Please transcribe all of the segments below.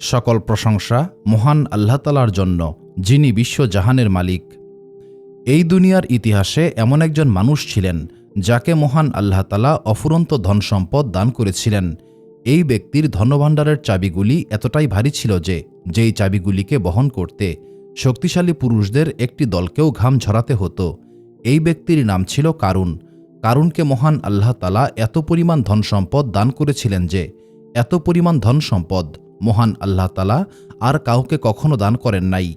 সকল প্রশংসা মহান আল্লাহ তালার জন্য, যিনি বিশ্বজাহানের মালিক। এই দুনিয়ার ইতিহাসে এমন একজন মানুষ ছিলেন, যাকে মহান আল্লাহ তালা অফুরন্ত ধনসম্পদ দান করেছিলেন। এই ব্যক্তির ধনভাণ্ডারের চাবিগুলি এতটাই ভারী ছিল যে, যেই চাবিগুলিকে বহন করতে শক্তিশালী পুরুষদের একটি দলকেও ঘাম ঝরাতে হতো। এই ব্যক্তির নাম ছিল কারুন। কারুনকে মহান আল্লাহ তালা এত পরিমাণ ধনসম্পদ দান করেছিলেন যে, এত পরিমাণ ধনসম্পদ মহান আল্লাহ তালা আর কাউকে কখনো দান করেন নাই।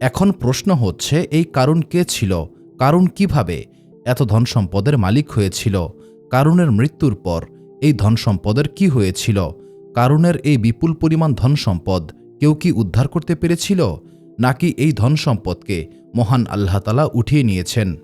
এখন প্রশ্ন হচ্ছে, এই কারণ কে ছিল? কারণ কীভাবে? এত ধন সম্পদের মালিক হয়েছিল। কারুনের মৃত্যুর পর এই ধন সম্পদের কি হয়েছিল? কারুনের এই বিপুল পরিমাণ ধন সম্পদ কেউ কি উদ্ধার করতে পেরেছিল? নাকি এই ধন সম্পদকে মহান আল্লাহতালা উঠিয়ে নিয়েছেন?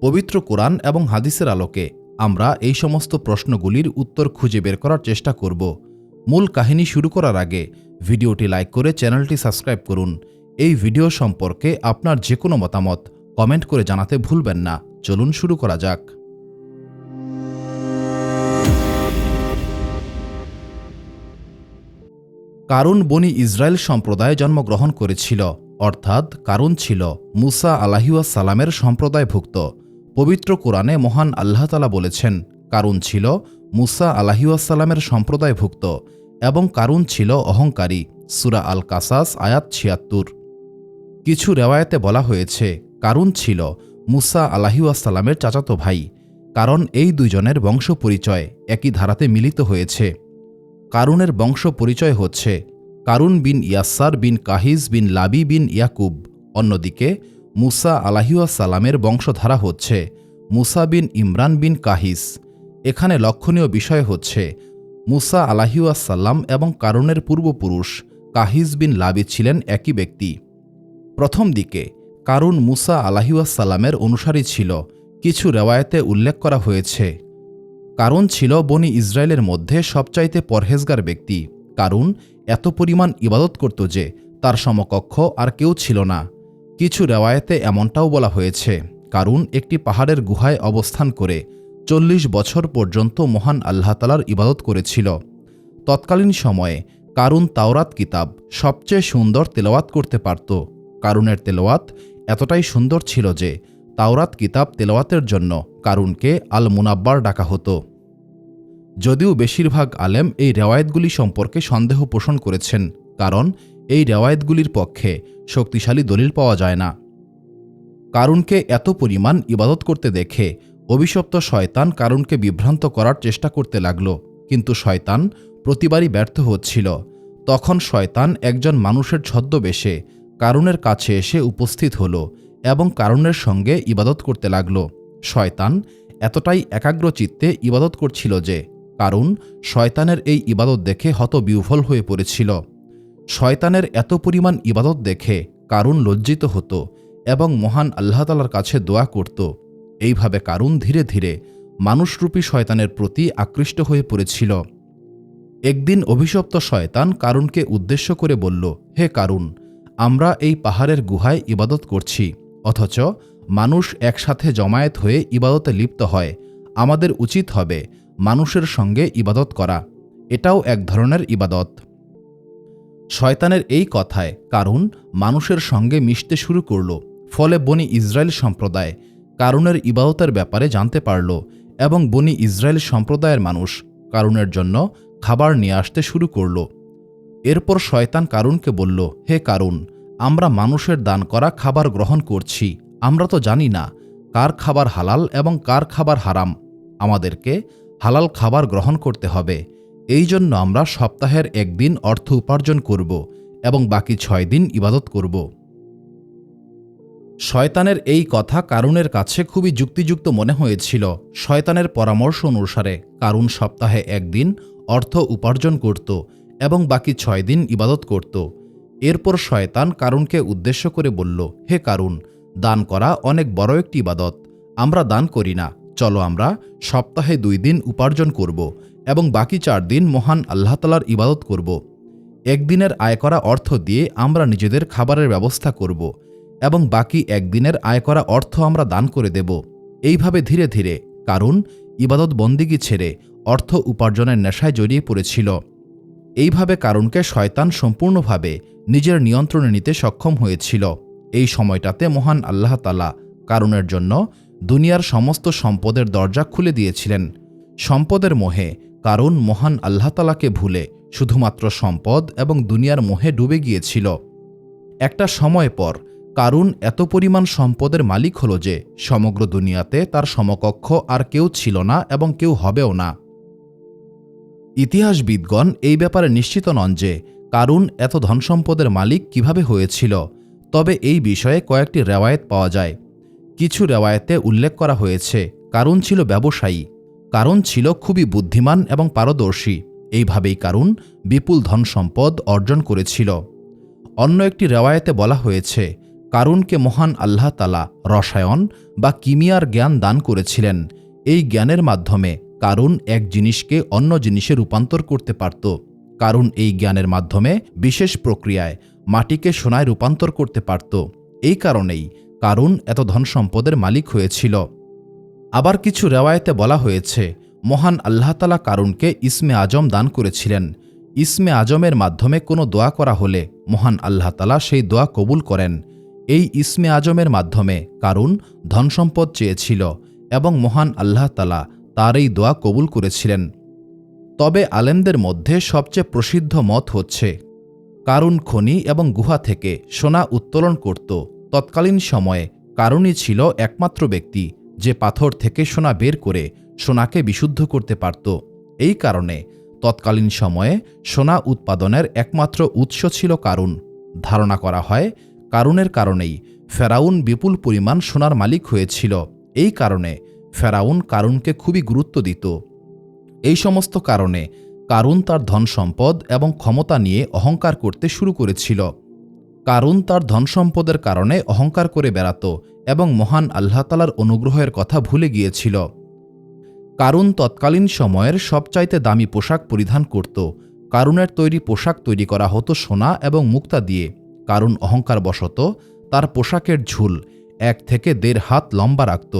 পবিত্র কোরআন এবং হাদিসের আলোকে আমরা এই সমস্ত প্রশ্নগুলির উত্তর খুঁজে বের করার চেষ্টা করব। মূল কাহিনী শুরু করার আগে ভিডিওটি লাইক করে চ্যানেলটি সাবস্ক্রাইব করুন। এই ভিডিও সম্পর্কে আপনার যে কোনো মতামত কমেন্ট করে জানাতে ভুলবেন না। চলুন শুরু করা যাক। কারুন বনি ইসরায়েল সম্প্রদায়ে জন্মগ্রহণ করেছিল, অর্থাৎ কারুন ছিল মুসা সালামের সম্প্রদায়ভুক্ত। পবিত্র কোরআনে মহান আল্লাহতালা বলেছেন, কারুন ছিল মুসা সালামের সম্প্রদায়ভুক্ত। এবং কারুন ছিল অহংকারী। সুরা আল কাসাস আয়াত ছিয়াত্তর। কিছু রেওয়ায়তে বলা হয়েছে, কারুন ছিল মুসা আলাহিউসালামের চাচাতো ভাই, কারণ এই দুইজনের বংশ পরিচয় একই ধারাতে মিলিত হয়েছে। কারুনের বংশ পরিচয় হচ্ছে কারুন বিন ইয়াসার বিন কাহিজ বিন লাবি বিন ইয়াকুব। অন্যদিকে, মুসা আলাহিউসালামের বংশধারা হচ্ছে মুসা বিন ইমরান বিন কাহিস এখানে লক্ষণীয় বিষয় হচ্ছে মুসা আলাহিউসাল্লাম এবং কারণের পূর্বপুরুষ কাহিজ বিন লাবি ছিলেন একই ব্যক্তি। প্রথম দিকে কারুন মুসা আলাহিউসাল্লামের অনুসারী ছিল, কিছু রেওয়ায়তে উল্লেখ করা হয়েছে। কারণ ছিল বনি ইসরায়েলের মধ্যে সবচাইতে পরহেজগার ব্যক্তি। কারণ এত পরিমাণ ইবাদত করত যে তার সমকক্ষ আর কেউ ছিল না। কিছু রেওয়ায়তে এমনটাও বলা হয়েছে কারণ একটি পাহাড়ের গুহায় অবস্থান করে চল্লিশ বছর পর্যন্ত মহান আল্লাহতালার ইবাদত করেছিল। তৎকালীন সময়ে কারুন তাওরাত কিতাব সবচেয়ে সুন্দর তেলাওয়াত করতে পারত। কারুনের তেলাওয়াত এতটাই সুন্দর ছিল যে তাওরাত কিতাব তেলাওয়াতের জন্য কারুনকে আল মুনাব্বার ডাকা হতো। যদিও বেশিরভাগ আলেম এই রেওয়ায়তগুলি সম্পর্কে সন্দেহ পোষণ করেছেন, কারণ এই রেওয়ায়তগুলির পক্ষে শক্তিশালী দলিল পাওয়া যায় না। কারুনকে এত পরিমাণ ইবাদত করতে দেখে অভিশপ্ত শয়তান কারুনকে বিভ্রান্ত করার চেষ্টা করতে লাগল, কিন্তু শয়তান প্রতিবারই ব্যর্থ হচ্ছিল। তখন শয়তান একজন মানুষের ছদ্মবেশে কারুনের কাছে এসে উপস্থিত হল এবং কারুনের সঙ্গে ইবাদত করতে লাগল। শয়তান এতটাই একাগ্র চিত্তে ইবাদত করছিল যে কারণ শয়তানের এই ইবাদত দেখে হত বিহ্বল হয়ে পড়েছিল। শয়তানের এত পরিমাণ ইবাদত দেখে কারুন লজ্জিত হতো এবং মহান আল্লাহতালার কাছে দোয়া করত। এইভাবে কারুন ধীরে ধীরে মানুষরূপী শয়তানের প্রতি আকৃষ্ট হয়ে পড়েছিল। একদিন অভিশপ্ত শয়তান কারুনকে উদ্দেশ্য করে বলল, হে কারুন, আমরা এই পাহাড়ের গুহায় ইবাদত করছি, অথচ মানুষ একসাথে জমায়েত হয়ে ইবাদতে লিপ্ত হয়। আমাদের উচিত হবে মানুষের সঙ্গে ইবাদত করা। এটাও এক ধরনের ইবাদত। শয়তানের এই কথায় কারণ মানুষের সঙ্গে মিশতে শুরু করল। ফলে বনি ইসরায়েল সম্প্রদায় কারুনের ইবাদতের ব্যাপারে জানতে পারল এবং বনি ইসরায়েল সম্প্রদায়ের মানুষ কারুনের জন্য খাবার নিয়ে আসতে শুরু করল। এরপর শয়তান কারুনকে বলল, হে কারুন, আমরা মানুষের দান করা খাবার গ্রহণ করছি। আমরা তো জানি না কার খাবার হালাল এবং কার খাবার হারাম। আমাদেরকে হালাল খাবার গ্রহণ করতে হবে। এই জন্য আমরা সপ্তাহের একদিন অর্থ উপার্জন করব এবং বাকি ছয় দিন ইবাদত করব। শয়তানের এই কথা কারুনের কাছে খুবই যুক্তিযুক্ত মনে হয়েছিল শয়তানের পরামর্শ অনুসারে কারুন সপ্তাহে একদিন অর্থ উপার্জন করত এবং বাকি ছয় দিন ইবাদত করত। এরপর শয়তান কারুনকে উদ্দেশ্য করে বলল, হে কারুন, দান করা অনেক বড় একটি ইবাদত। আমরা দান করি না। চলো আমরা সপ্তাহে দুই দিন উপার্জন করব এবং বাকি চার দিন মহান আল্লাহতালার ইবাদত করব। একদিনের আয় করা অর্থ দিয়ে আমরা নিজেদের খাবারের ব্যবস্থা করব। এবং বাকি একদিনের আয় করা অর্থ আমরা দান করে দেব। এইভাবে ধীরে ধীরে, কারণ ইবাদত বন্দিগি ছেড়ে অর্থ উপার্জনের নেশায় জড়িয়ে পড়েছিল। এইভাবে কারণকে শয়তান সম্পূর্ণভাবে নিজের নিয়ন্ত্রণে নিতে সক্ষম হয়েছিল। এই সময়টাতে মহান আল্লাহ তালা কারুনের জন্য দুনিয়ার সমস্ত সম্পদের দরজা খুলে দিয়েছিলেন। সম্পদের মোহে কারণ মহান আল্লাহ তালাকে ভুলে শুধুমাত্র সম্পদ এবং দুনিয়ার মোহে ডুবে গিয়েছিল। একটা সময় পর কারুন এত পরিমাণ সম্পদের মালিক হল যে সমগ্র দুনিয়াতে তার সমকক্ষ আর কেউ ছিল না এবং কেউ হবেও না। ইতিহাসবিদগণ এই ব্যাপারে নিশ্চিত নন যে কারুন এত ধনসম্পদের মালিক কীভাবে হয়েছিল, তবে এই বিষয়ে কয়েকটি রেওয়ায়েত পাওয়া যায়। কিছু রেওয়ায়েতে উল্লেখ করা হয়েছে, কারুন ছিল ব্যবসায়ী কারণ ছিল খুবই বুদ্ধিমান এবং পারদর্শী, এইভাবেই কারুন বিপুল ধনসম্পদ অর্জন করেছিল। অন্য একটি রেওয়ায়েতে বলা হয়েছে কারুনকে মহান আল্লাহ তালা রসায়ন বা কিমিয়ার জ্ঞান দান করেছিলেন। এই জ্ঞানের মাধ্যমে কারুন এক জিনিসকে অন্য জিনিসে রূপান্তর করতে পারত। কারণ এই জ্ঞানের মাধ্যমে বিশেষ প্রক্রিয়ায় মাটিকে সোনায় রূপান্তর করতে পারত। এই কারণেই কারুন এত ধনসম্পদের মালিক হয়েছিল। আবার কিছু রেওয়ায়েতে বলা হয়েছে, মহান আল্লাহতালা কারুনকে ইসমে আজম দান করেছিলেন। ইসমে আজমের মাধ্যমে কোনো দোয়া করা হলে মহান আল্লাহতালা সেই দোয়া কবুল করেন। এই ইসমে আজমের মাধ্যমে কারুন ধনসম্পদ চেয়েছিল এবং মহান আল্লাহ তালা তার এই দোয়া কবুল করেছিলেন। তবে আলেমদের মধ্যে সবচেয়ে প্রসিদ্ধ মত হচ্ছে কারুন খনি এবং গুহা থেকে সোনা উত্তোলন করত। তৎকালীন সময়ে কারুনই ছিল একমাত্র ব্যক্তি যে পাথর থেকে সোনা বের করে সোনাকে বিশুদ্ধ করতে পারত। এই কারণে তৎকালীন সময়ে সোনা উৎপাদনের একমাত্র উৎস ছিল কারুন ধারণা করা হয় কারুনের কারণেই ফেরাউন বিপুল পরিমাণ সোনার মালিক হয়েছিল। এই কারণে ফেরাউন কারুনকে খুবই গুরুত্ব দিত। এই সমস্ত কারণে কারুন তার ধন সম্পদ এবং ক্ষমতা নিয়ে অহংকার করতে শুরু করেছিল। কারুন তার ধন সম্পদের কারণে অহংকার করে বেড়াত এবং মহান আল্লাহতালার অনুগ্রহের কথা ভুলে গিয়েছিল। কারুন তৎকালীন সময়ের সবচাইতে দামি পোশাক পরিধান করত। কারুনের তৈরি পোশাক তৈরি করা হতো সোনা এবং মুক্তা দিয়ে। কারুন অহংকার বশত তার পোশাকের ঝুল এক থেকে দেড় হাত লম্বা রাখত।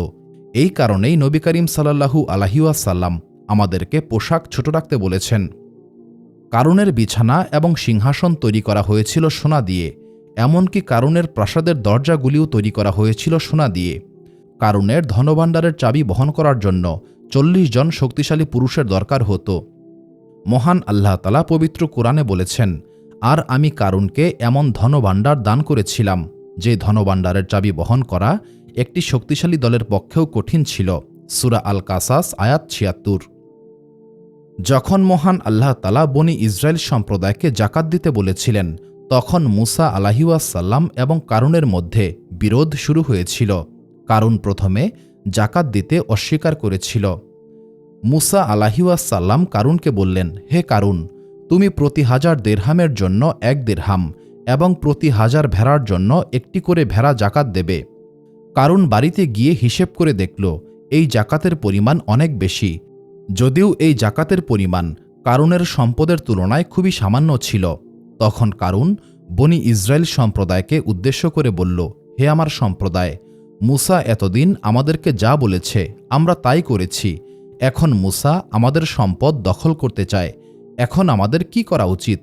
এই কারণেই নবী করিম সাল্লাহু আলাহিউসাল্লাম আমাদেরকে পোশাক ছোট রাখতে বলেছেন। কারুনের বিছানা এবং সিংহাসন তৈরি করা হয়েছিল সোনা দিয়ে, এমনকি কারুনের প্রাসাদের দরজাগুলিও তৈরি করা হয়েছিল সোনা দিয়ে। কারুনের ধনভাণ্ডারের চাবি বহন করার জন্য চল্লিশ জন শক্তিশালী পুরুষের দরকার হতো। মহান আল্লাহ তালা পবিত্র কোরআনে বলেছেন আর আমি কারুনকে এমন ধনভাণ্ডার দান করেছিলাম, যে ধনভাণ্ডারের চাবি বহন করা একটি শক্তিশালী দলের পক্ষেও কঠিন ছিল। সুরা আল কাসাস আয়াত ছিয়াত্তর। যখন মহান আল্লাহ তালা বনি ইসরায়েল সম্প্রদায়কে জাকাত দিতে বলেছিলেন, তখন মুসা আলাহিউসাল্লাম এবং কারুনের মধ্যে বিরোধ শুরু হয়েছিল। কারুন প্রথমে জাকাত দিতে অস্বীকার করেছিল। মুসা আলাহিউসাল্লাম কারুনকে বললেন, হে কারুন তুমি প্রতি হাজার দেড়হামের জন্য এক দেড়হাম এবং প্রতি হাজার ভেড়ার জন্য একটি করে ভেড়া জাকাত দেবে। কারণ বাড়িতে গিয়ে হিসেব করে দেখল, এই জাকাতের পরিমাণ অনেক বেশি। যদিও এই জাকাতের পরিমাণ কারুনের সম্পদের তুলনায় খুবই সামান্য ছিল। তখন কারুন বনি ইসরায়েল সম্প্রদায়কে উদ্দেশ্য করে বলল, হে আমার সম্প্রদায়, মুসা এতদিন আমাদেরকে যা বলেছে, আমরা তাই করেছি। এখন মুসা আমাদের সম্পদ দখল করতে চায়। এখন আমাদের কি করা উচিত?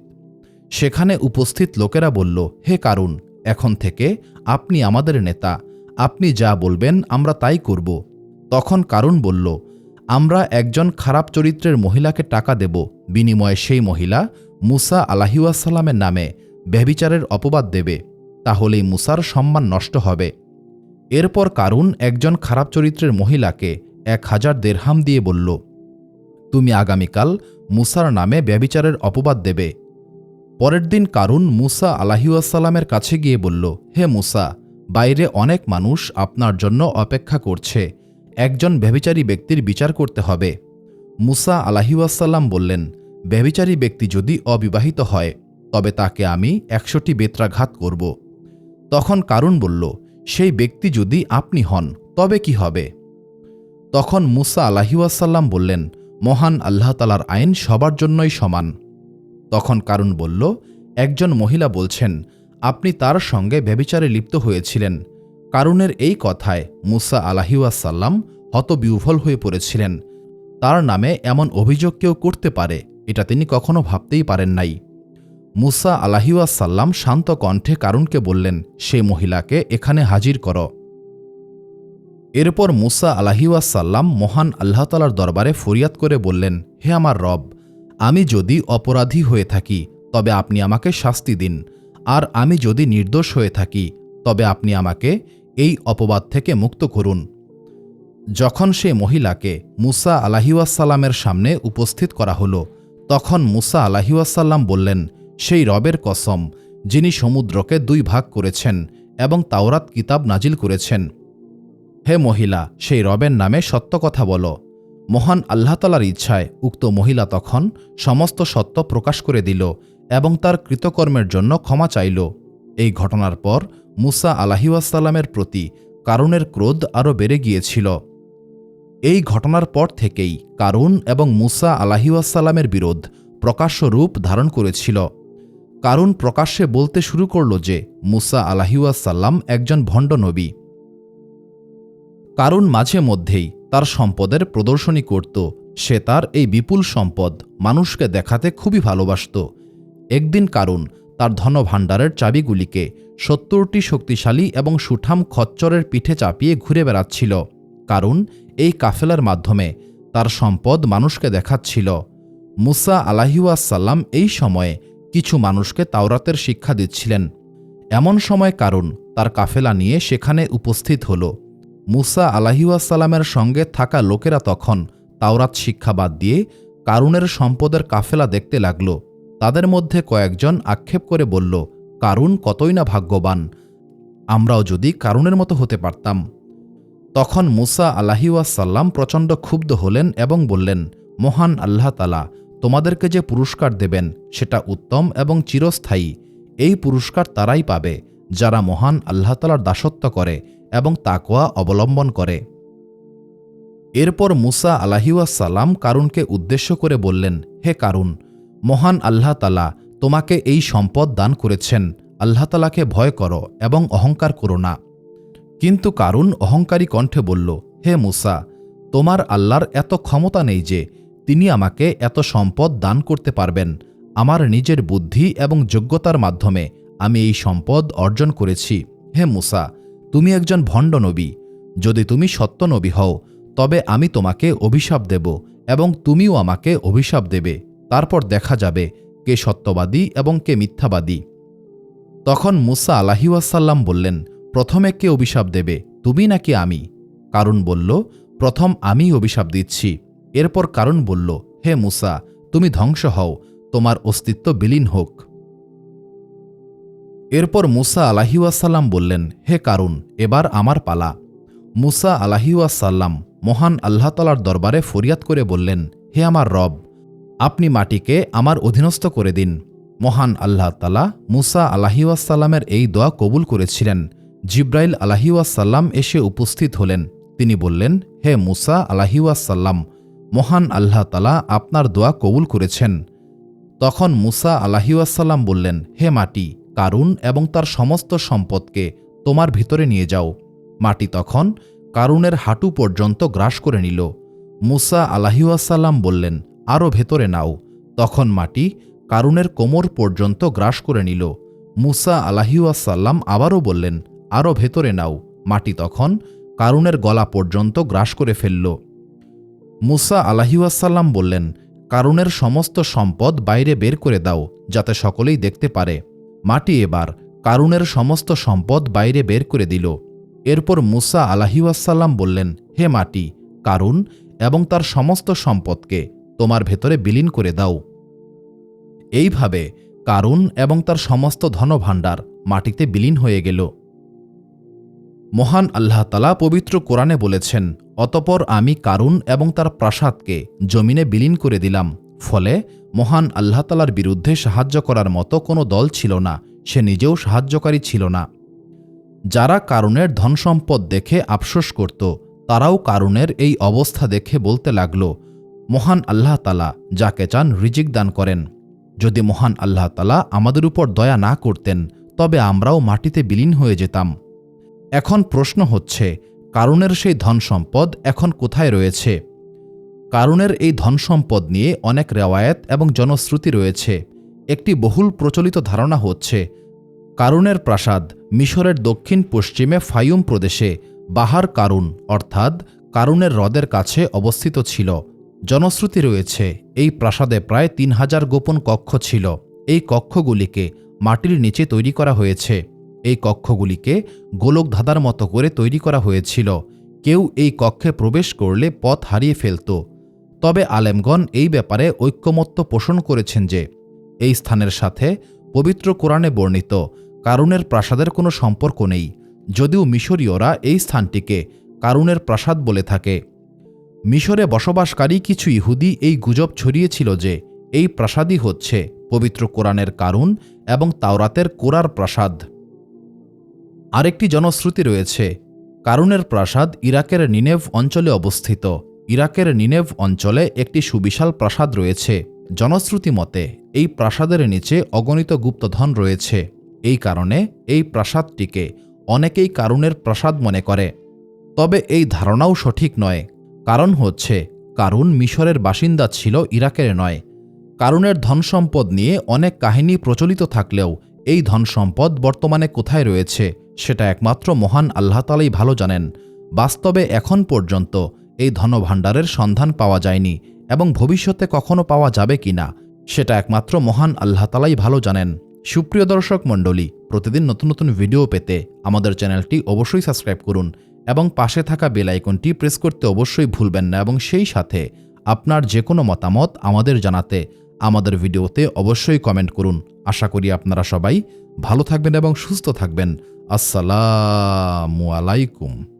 সেখানে উপস্থিত লোকেরা বলল, হে কারুন, এখন থেকে আপনি আমাদের নেতা। আপনি যা বলবেন আমরা তাই করব। তখন কারুন বলল, আমরা একজন খারাপ চরিত্রের মহিলাকে টাকা দেব। বিনিময়ে সেই মহিলা মুসা আলাহিউসাল্লামের নামে ব্যভিচারের অপবাদ দেবে। তাহলেই মুসার সম্মান নষ্ট হবে। এরপর কারুন একজন খারাপ চরিত্রের মহিলাকে এক হাজার দেড়হাম দিয়ে বলল, তুমি আগামীকাল মুসার নামে ব্যবিচারের অপবাদ দেবে। পরের দিন কারুন মুসা আলাহিউসাল্লামের কাছে গিয়ে বলল, হে মুসা, বাইরে অনেক মানুষ আপনার জন্য অপেক্ষা করছে। একজন ব্যভিচারী ব্যক্তির বিচার করতে হবে। মুসা আলাহিউসাল্লাম বললেন, ব্যভিচারী ব্যক্তি যদি অবিবাহিত হয়, তবে তাকে আমি একশোটি বেত্রাঘাত করব। তখন কারুন বলল, সেই ব্যক্তি যদি আপনি হন, তবে কি হবে? তখন মুসা আলাহিউসাল্লাম বললেন মহান আল্লাহ তালার আইন সবার জন্যই সমান। তখন কারুন বলল, একজন মহিলা বলছেন, আপনি তার সঙ্গে ব্যবিচারে লিপ্ত হয়েছিলেন। কারুনের এই কথায় মুসা আলাহিউসাল্লাম হতবিহ্বল হয়ে পড়েছিলেন। তার নামে এমন অভিযোগ কেউ করতে পারে, এটা তিনি কখনো ভাবতেই পারেন নাই। মুসা আলাহিউসাল্লাম শান্ত কণ্ঠে কারুনকে বললেন সেই মহিলাকে এখানে হাজির কর। এরপর মুসা আলাহিউসাল্লাম মহান আল্লাহতালার দরবারে ফরিয়াদ করে বললেন, হে আমার রব, আমি যদি অপরাধী হয়ে থাকি, তবে আপনি আমাকে শাস্তি দিন। আর আমি যদি নির্দোষ হয়ে থাকি, তবে আপনি আমাকে এই অপবাদ থেকে মুক্ত করুন। যখন সে মহিলাকে মুসা আলাহিউসাল্লামের সামনে উপস্থিত করা হল, তখন মুসা আলাহিউসাল্লাম বললেন, সেই রবের কসম, যিনি সমুদ্রকে দুই ভাগ করেছেন এবং তাওরাত কিতাব নাজিল করেছেন হে মহিলা, সেই রবের নামে সত্য কথা বলো। মহান আল্লাহতালার ইচ্ছায় উক্ত মহিলা তখন সমস্ত সত্য প্রকাশ করে দিল এবং তার কৃতকর্মের জন্য ক্ষমা চাইল। এই ঘটনার পর মুসা আলাহিউসাল্লামের প্রতি কারুনের ক্রোধ আরও বেড়ে গিয়েছিল। এই ঘটনার পর থেকেই কারুন এবং মুসা আলাহিউসাল্লামের বিরোধ প্রকাশ্য রূপ ধারণ করেছিল। কারুন প্রকাশ্যে বলতে শুরু করল যে, মুসা আলাহিউসাল্লাম একজন ভণ্ড নবী। কারুন মাঝে মধ্যেই তার সম্পদের প্রদর্শনী করত। সে তার এই বিপুল সম্পদ মানুষকে দেখাতে খুবই ভালোবাসত। একদিন কারণ তার ধনভাণ্ডারের চাবিগুলিকে সত্তরটি শক্তিশালী এবং সুঠাম খচ্চরের পিঠে চাপিয়ে ঘুরে বেড়াচ্ছিল। কারণ এই কাফেলার মাধ্যমে তার সম্পদ মানুষকে দেখাচ্ছিল। মুসা আলাহিউসাল্লাম এই সময়ে কিছু মানুষকে তাওরাতের শিক্ষা দিচ্ছিলেন। এমন সময় কারণ তার কাফেলা নিয়ে সেখানে উপস্থিত হল। মুসা আলাহিউসাল্লামের সঙ্গে থাকা লোকেরা তখন তাওরাত শিক্ষা বাদ দিয়ে কারুনের সম্পদের কাফেলা দেখতে লাগল। তাদের মধ্যে কয়েকজন আক্ষেপ করে বলল, কারুন কতই না ভাগ্যবান। আমরাও যদি কারুনের মতো হতে পারতাম। তখন মুসা আলাহিউসাল্লাম প্রচণ্ড ক্ষুব্ধ হলেন এবং বললেন, মহান আল্লাহ তালা তোমাদেরকে যে পুরস্কার দেবেন, সেটা উত্তম এবং চিরস্থায়ী। এই পুরস্কার তারাই পাবে যারা মহান আল্লাহতালার দাসত্ব করে। এবং তাকোয়া অবলম্বন করে। এরপর মুসা আলাহিউসাল্লাম কারুনকে উদ্দেশ্য করে বললেন, হে কারুন, মহান আল্লাহ তালা তোমাকে এই সম্পদ দান করেছেন। আল্লাহ তালাকে ভয় করো এবং অহংকার করো না। কিন্তু কারুন অহংকারী কণ্ঠে বলল, হে মুসা, তোমার আল্লাহর এত ক্ষমতা নেই যে তিনি আমাকে এত সম্পদ দান করতে পারবেন। আমার নিজের বুদ্ধি এবং যোগ্যতার মাধ্যমে আমি এই সম্পদ অর্জন করেছি। হে মুসা তুমি একজন ভণ্ড নবী। যদি তুমি সত্য নবী হও, তবে আমি তোমাকে অভিশাপ দেব এবং তুমিও আমাকে অভিশাপ দেবে। তারপর দেখা যাবে কে সত্যবাদী এবং কে মিথ্যাবাদী। তখন মুসা আলাহিউসাল্লাম বললেন, প্রথমে কে অভিশাপ দেবে, তুমি নাকি আমি? কারণ বলল, প্রথম আমি অভিশাপ দিচ্ছি। এরপর কারণ বলল, হে মুসা, তুমি ধ্বংস হও, তোমার অস্তিত্ব বিলীন হোক। এরপর মুসা আলাহিউসাল্লাম বললেন, হে কারুন, এবার আমার পালা। মুসা আলাহিউসাল্লাম মহান আল্লাহতালার দরবারে ফরিয়াদ করে বললেন, হে আমার রব, আপনি মাটিকে আমার অধীনস্থ করে দিন। মহান আল্লাহ তালা মুসা আলাহিউসাল্লামের এই দোয়া কবুল করেছিলেন। জিব্রাইল আলাহিউসাল্লাম এসে উপস্থিত হলেন। তিনি বললেন, হে মুসা আলাহিউসাল্লাম মহান আল্লাহ তালা আপনার দোয়া কবুল করেছেন। তখন মুসা আলাহিউসাল্লাম বললেন, হে মাটি কারুন এবং তার সমস্ত সম্পদকে তোমার ভিতরে নিয়ে যাও। মাটি তখন কারুনের হাঁটু পর্যন্ত গ্রাস করে নিল। মুসা আলাহিউসাল্লাম বললেন আরও ভেতরে নাও। তখন মাটি কারুনের কোমর পর্যন্ত গ্রাস করে নিল। মুসা আলাহিউসাল্লাম আবারও বললেন আরও ভেতরে নাও। মাটি তখন কারুনের গলা পর্যন্ত গ্রাস করে ফেলল। মুসা আলাহিউসাল্লাম বললেন, কারুনের সমস্ত সম্পদ বাইরে বের করে দাও, যাতে সকলেই দেখতে পারে। মাটি এবার কারুনের সমস্ত সম্পদ বাইরে বের করে দিল। এরপর মুসা আলাহিউসাল্লাম বললেন, হে মাটি, কারুন এবং তার সমস্ত সম্পদকে তোমার ভেতরে বিলীন করে দাও। এইভাবে কারুন এবং তার সমস্ত ধনভাণ্ডার মাটিতে বিলীন হয়ে গেল। মহান আল্লাহ তালা পবিত্র কোরআনে বলেছেন, অতপর আমি কারুন এবং তার প্রাসাদকে জমিনে বিলীন করে দিলাম। ফলে মহান আল্লাহ তালার বিরুদ্ধে সাহায্য করার মতো কোনো দল ছিল না, সে নিজেও সাহায্যকারী ছিল না। যারা কারুনের ধনসম্পদ দেখে আফসোস করত, তারাও কারুনের এই অবস্থা দেখে বলতে লাগল, মহান আল্লাহ তালা যাকে চান রিজিক দান করেন। যদি মহান আল্লাহ তালা আমাদের উপর দয়া না করতেন, তবে আমরাও মাটিতে বিলীন হয়ে যেতাম। এখন প্রশ্ন হচ্ছে, কারুনের সেই ধন সম্পদ এখন কোথায় রয়েছে? কারুনের এই ধন সম্পদ নিয়ে অনেক রেওয়ায়েত এবং জনশ্রুতি রয়েছে। একটি বহুল প্রচলিত ধারণা হচ্ছে, কারুনের প্রাসাদ মিশরের দক্ষিণ পশ্চিমে ফায়ুম প্রদেশে বাহার কারুন, অর্থাৎ কারুনের হ্রদের কাছে অবস্থিত ছিল। জনশ্রুতি রয়েছে, এই প্রাসাদে প্রায় তিন হাজার গোপন কক্ষ ছিল। এই কক্ষগুলিকে মাটির নিচে তৈরি করা হয়েছে। এই কক্ষগুলিকে গোলক ধাঁধার মতো করে তৈরি করা হয়েছিল। কেউ এই কক্ষে প্রবেশ করলে পথ হারিয়ে ফেলত। তবে আলেমগণ এই ব্যাপারে ঐক্যমত্য পোষণ করেছেন যে, এই স্থানের সাথে পবিত্র কোরআনে বর্ণিত কারুনের প্রাসাদের কোনো সম্পর্ক নেই, যদিও মিশরীয়রা এই স্থানটিকে কারুনের প্রাসাদ বলে থাকে। মিশরে বসবাসকারী কিছু ইহুদি এই গুজব ছড়িয়েছিল যে, এই প্রাসাদই হচ্ছে পবিত্র কোরআনের কারুন এবং তাওরাতের কোরার প্রাসাদ। আরেকটি জনশ্রুতি রয়েছে, কারুনের প্রাসাদ ইরাকের নিনেভ অঞ্চলে অবস্থিত। ইরাকের নিনেভ অঞ্চলে একটি সুবিশাল প্রাসাদ রয়েছে। জনশ্রুতি মতে, এই প্রাসাদের নিচে অগণিত গুপ্তধন রয়েছে। এই কারণে এই প্রাসাদটিকে অনেকেই কারুনের প্রাসাদ মনে করে। তবে এই ধারণাও সঠিক নয়। কারণ হচ্ছে, কারুন মিশরের বাসিন্দা ছিল ইরাকের নয়। কারুনের ধনসম্পদ নিয়ে অনেক কাহিনী প্রচলিত থাকলেও এই ধনসম্পদ বর্তমানে কোথায় রয়েছে, সেটা একমাত্র মহান আল্লাহতালাই ভালো জানেন। বাস্তবে এখন পর্যন্ত এই ধনভাণ্ডারের সন্ধান পাওয়া যায়নি এবং ভবিষ্যতে কখনো পাওয়া যাবে কিনা সেটা একমাত্র মহান আল্লাহতালাই ভালো জানেন। সুপ্রিয় দর্শক মণ্ডলী, প্রতিদিন নতুন নতুন ভিডিও পেতে আমাদের চ্যানেলটি অবশ্যই সাবস্ক্রাইব করুন এবং পাশে থাকা বেল আইকনটি প্রেস করতে অবশ্যই ভুলবেন না এবং সেই সাথে আপনার যে কোনো মতামত আমাদের জানাতে আমাদের ভিডিওতে অবশ্যই কমেন্ট করুন। আশা করি আপনারা সবাই ভালো থাকবেন এবং সুস্থ থাকবেন। আসসালামু আলাইকুম।